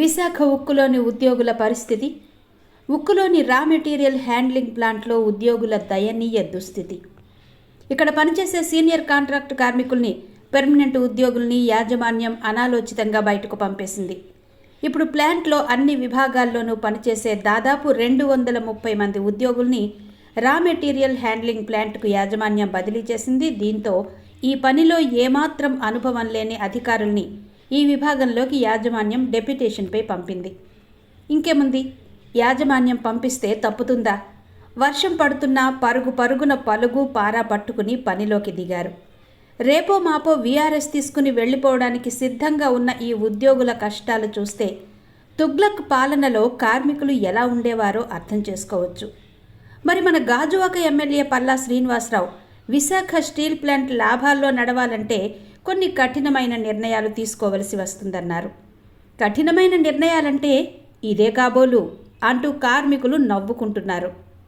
విశాఖ ఉక్కులోని ఉద్యోగుల పరిస్థితి ఉక్కులోని raw material handling ప్లాంట్లో ఉద్యోగుల దయనీయ దుస్థితి. ఇక్కడ పనిచేసే సీనియర్ కాంట్రాక్ట్ కార్మికుల్ని పెర్మనెంట్ ఉద్యోగుల్ని యాజమాన్యం అనాలోచితంగా బయటకు పంపేసింది. ఇప్పుడు ప్లాంట్లో అన్ని విభాగాల్లోనూ పనిచేసే దాదాపు రెండు వందల ముప్పై మంది ఉద్యోగుల్ని రా మెటీరియల్ హ్యాండ్లింగ్ ప్లాంట్కు యాజమాన్యం బదిలీ చేసింది. దీంతో ఈ పనిలో ఏమాత్రం అనుభవం లేని అధికారుల్ని ఈ విభాగంలోకి యాజమాన్యం డెప్యుటేషన్పై పంపింది. ఇంకేముంది? యాజమాన్యం పంపిస్తే తప్పుతుందా? వర్షం పడుతున్నా పరుగు పరుగున పలుగు పారా పట్టుకుని పనిలోకి దిగారు. రేపో మాపో వీఆర్ఎస్ తీసుకుని వెళ్ళిపోవడానికి సిద్ధంగా ఉన్న ఈ ఉద్యోగుల కష్టాలు చూస్తే తుగ్లక్ పాలనలో కార్మికులు ఎలా ఉండేవారో అర్థం చేసుకోవచ్చు. మరి మన Gajuwaka MLA Palla Srinivasa Rao Visakha steel plant లాభాల్లో నడవాలంటే కొన్ని కఠినమైన నిర్ణయాలు తీసుకోవలసి వస్తుందన్నారు. కఠినమైన నిర్ణయాలంటే ఇదే కాబోలు అంటూ కార్మికులు నవ్వుకుంటున్నారు.